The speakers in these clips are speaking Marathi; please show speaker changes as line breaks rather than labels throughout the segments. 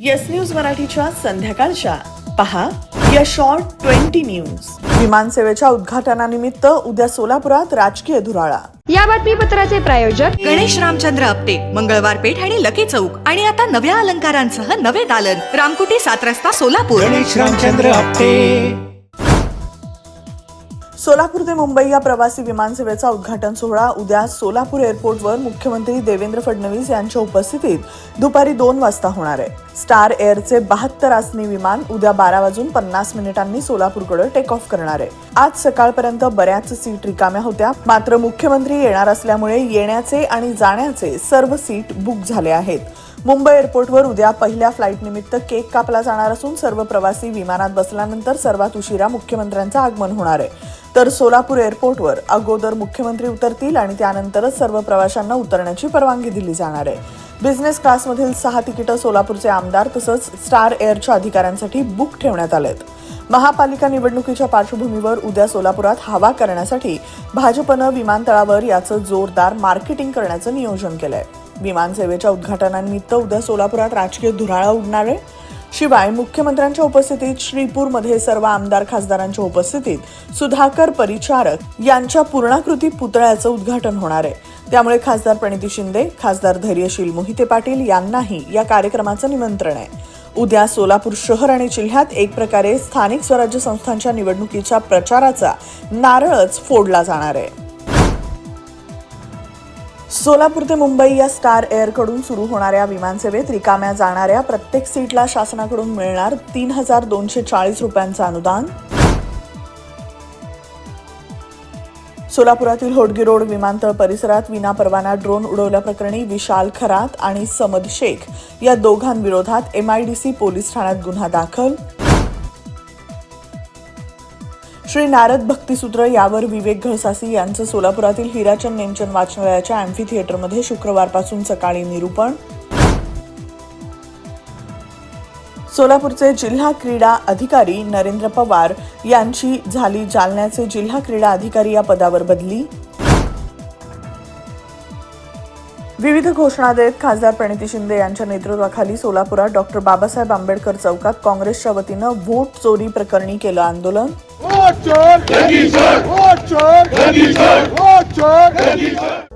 येस न्यूज मराठीच्या संध्याकाळच्या. पहा या शॉर्ट ट्वेंटी न्यूज विमानसेवेच्या उद्घाटनानिमित्त उद्या सोलापुरात राजकीय धुराळा.
या बातमीपत्राचे प्रायोजक
गणेश रामचंद्र आपटे मंगळवार पेठ आणि लकी चौक आणि आता नव्या अलंकारांसह नवे दालन रामकुटी सात रस्ता सोलापूर.
गणेश रामचंद्र आपटे.
सोलापूर ते मुंबई या प्रवासी विमानसेवेचा उद्घाटन सोहळा उद्या सोलापूर एअरपोर्टवर मुख्यमंत्री देवेंद्र फडणवीस यांच्या उपस्थितीत दुपारी दोन वाजता होणार आहे. स्टार एअरचे बहात्तर आसनी विमान उद्या बारा वाजून पन्नास मिनिटांनी सोलापूरकडे टेक ऑफ करणार आहे. आज सकाळपर्यंत बऱ्याच सीट रिकाम्या होत्या. मात्र मुख्यमंत्री येणार असल्यामुळे येण्याचे आणि जाण्याचे सर्व सीट बुक झाले आहेत. मुंबई एअरपोर्टवर उद्या पहिल्या फ्लाईटनिमित्त केक कापला जाणार असून सर्व प्रवासी विमानात बसल्यानंतर सर्वात उशिरा मुख्यमंत्र्यांचं आगमन होणार आहे. तर सोलापूर एअरपोर्टवर अगोदर मुख्यमंत्री उतरतील आणि त्यानंतरच सर्व प्रवाशांना उतरण्याची परवानगी दिली जाणार आहे. बिझनेस क्लासमधील सहा तिकीटं सोलापूरचे आमदार तसंच स्टार एअरच्या अधिकाऱ्यांसाठी बुक ठेवण्यात आलेत. महापालिका निवडणुकीच्या पार्श्वभूमीवर उद्या सोलापुरात हवा करण्यासाठी भाजपनं विमानतळावर याचं जोरदार मार्केटिंग करण्याचं नियोजन केलं आहे विमानसेवेच्या उद्घाटनानिमित्त उद्या सोलापुरात राजकीय धुराळा उडणार आहे. शिवाय मुख्यमंत्र्यांच्या उपस्थितीत श्रीपूरमध्ये सर्व आमदार खासदारांच्या उपस्थितीत सुधाकर परिचारक यांच्या पूर्णाकृती पुतळ्याचं उद्घाटन होणार आहे. त्यामुळे खासदार प्रणिती शिंदे खासदार धैर्यशील मोहिते पाटील यांनाही या कार्यक्रमाचं निमंत्रण आहे. उद्या सोलापूर शहर आणि जिल्ह्यात एक प्रकारे स्थानिक स्वराज्य संस्थांच्या निवडणुकीच्या प्रचाराचा नारळच फोडला जाणार आहे. सोलापूर ते मुंबई या स्टार एअरकडून सुरू होणाऱ्या विमानसेवेत रिकाम्या जाणाऱ्या प्रत्येक सीटला शासनाकडून मिळणार तीन हजार दोनशे चाळीस रुपयांचं अनुदान. सोलापुरातील होडगी रोड विमानतळ परिसरात विनापरवाना ड्रोन उडवल्याप्रकरणी विशाल खरात आणि समद शेख या दोघांविरोधात एमआयडीसी पोलीस ठाण्यात गुन्हा दाखल. श्री नारद भक्तिसूत्र यावर विवेक घळसासी यांचं सोलापुरातील हिराचंद नेमचंद वाचनालयाच्या अँफी थिएटरमध्ये शुक्रवारपासून सकाळी निरूपण. सोलापूरचे जिल्हा क्रीडा अधिकारी नरेंद्र पवार यांची झाली जालन्याचे जिल्हा क्रीडा अधिकारी या पदावर बदली. विविध घोषणा देत खासदार प्रणिती शिंदे यांच्या नेतृत्वाखाली सोलापुरात डॉक्टर बाबासाहेब आंबेडकर चौकात काँग्रेसच्या वतीनं व्होट चोरी प्रकरणी केलं आंदोलन.
चोर.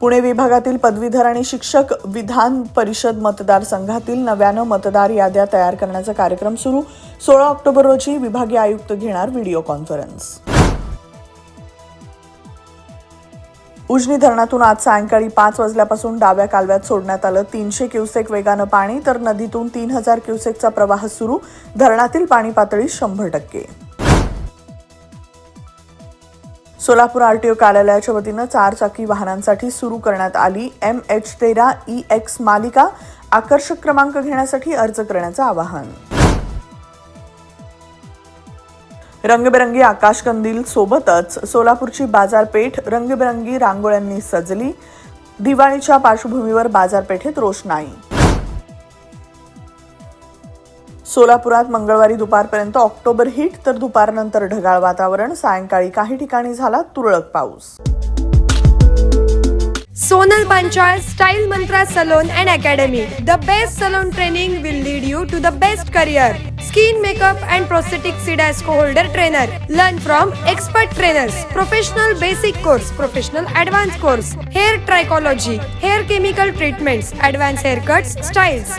पुणे विभागातील पदवीधर आणि शिक्षक विधान परिषद मतदारसंघातील नव्यानं मतदार याद्या तयार करण्याचा कार्यक्रम सुरू. सोळा ऑक्टोबर रोजी विभागीय आयुक्त घेणार व्हिडिओ कॉन्फरन्स. उजनी धरणातून आज सायंकाळी पाच वाजल्यापासून डाव्या कालव्यात सोडण्यात आलं. तीनशे क्युसेक वेगानं पाणी तर नदीतून तीन हजार क्युसेकचा प्रवाह सुरू. धरणातील पाणी पातळी शंभर टक्के. सोलापूर आर टी ओ कार्यालयाच्या वतीनं चारचाकी वाहनांसाठी सुरू करण्यात आली. एम एच तेरा ई एक्स मालिका आकर्षक क्रमांक घेण्यासाठी अर्ज करण्याचं आवाहन. रंगबेरंगी आकाशकंदील सोबतच सोलापूरची बाजारपेठ रंगबेरंगी रांगोळ्यांनी सजली. दिवाळीच्या पार्श्वभूमीवर बाजारपेठेत रोषणाई. सोलापुरात मंगळवारी दुपारपर्यंत ऑक्टोबर हिट तर दुपारनंतर ढगाळ वातावरण. सायंकाळी काही ठिकाणी झाला तुरळक पाऊस.
Sonal Panchal style mantra salon and academy. The best salon training will lead you to the best career skin makeup and prosthetic CIDESCO holder trainer. Learn from expert trainers. Professional basic course professional advance course. Hair trichology hair chemical treatment advance hair cut styles.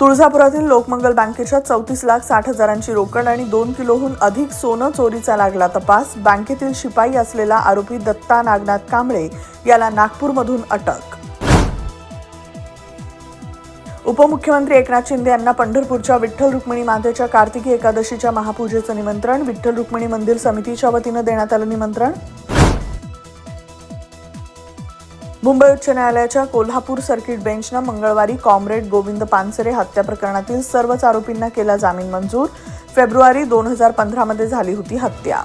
तुळजापुरातील Lokmangal बँकेच्या चौतीस लाख साठ हजारांची रोकड आणि दोन किलोहून अधिक सोनं चोरीचा लागला तपास. बँकेतील शिपाई असलेला आरोपी दत्ता नागनाथ कांबळे याला नागपूरमधून अटक. उपमुख्यमंत्री एकनाथ शिंदे यांना पंढरपूरच्या विठ्ठल रुक्मिणी मातेच्या कार्तिकी एकादशीच्या महापूजेचं निमंत्रण. विठ्ठल रुक्मिणी मंदिर समितीच्या वतीनं देण्यात आलं निमंत्रण. मुंबई उच्च न्यायालयाच्या कोल्हापूर सर्किट बेंचनं मंगळवारी कॉम्रेड गोविंद पानसरे हत्या प्रकरणातील सर्वच आरोपींना केला जामीन मंजूर. फेब्रुवारी दोन हजार पंधरामध्ये झाली होती हत्या.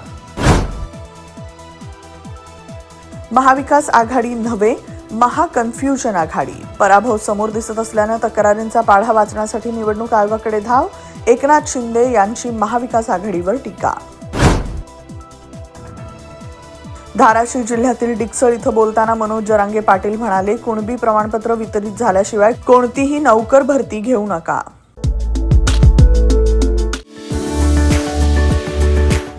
महाविकास आघाडी नव्हे महाकन्फ्युजन आघाडी. पराभव समोर दिसत असल्यानं तक्रारींचा पाढा वाचण्यासाठी निवडणूक आयोगाकडे धाव. एकनाथ शिंदे यांची महाविकास आघाडीवर टीका. धाराशिव जिल्ह्यातील डिक्सळ इथं बोलताना मनोज जरांगे पाटील म्हणाले कुणबी प्रमाणपत्र वितरित झाल्याशिवाय कोणतीही नौकर भरती घेऊ नका.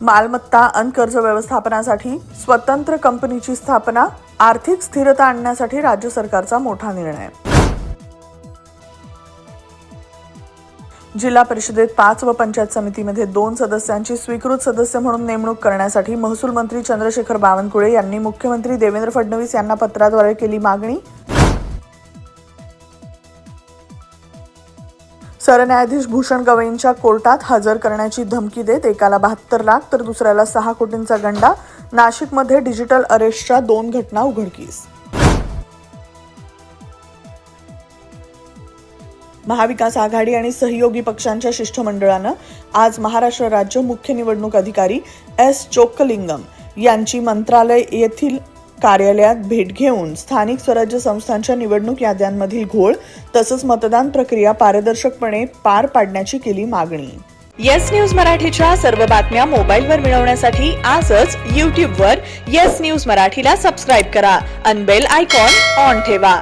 मालमत्ता अन कर्ज व्यवस्थापनासाठी स्वतंत्र कंपनीची स्थापना आर्थिक स्थिरता आणण्यासाठी राज्य सरकारचा मोठा निर्णय. जिल्हा परिषदेत पाच व पंचायत समितीमध्ये दोन सदस्यांची स्वीकृत सदस्य म्हणून नेमणूक करण्यासाठी महसूल मंत्री चंद्रशेखर बावनकुळे यांनी मुख्यमंत्री देवेंद्र फडणवीस यांना पत्राद्वारे केली मागणी. सरन्यायाधीश भूषण गवईंच्या कोर्टात हजर करण्याची धमकी देत एकाला बहात्तर लाख तर दुसऱ्याला सहा कोटींचा गंडा. नाशिकमध्ये डिजिटल अरेस्टच्या दोन घटना उघडकीस. महाविकास आघाडी आणि सहयोगी पक्षांच्या शिष्टमंडळानं आज महाराष्ट्र राज्य मुख्य निवडणूक अधिकारी एस चोक्कलिंगम यांची मंत्रालय येथील कार्यालयात भेट घेऊन स्थानिक स्वराज्य संस्थांच्या निवडणूक याद्यांमधील घोळ तसंच मतदान प्रक्रिया पारदर्शकपणे पार पाडण्याची केली मागणी.
येस न्यूज मराठीच्या सर्व बातम्या मोबाईलवर मिळवण्यासाठी आजच यूट्यूबवर येस न्यूज मराठीला सबस्क्राईब करा अनबेल आयकॉन ऑन ठेवा.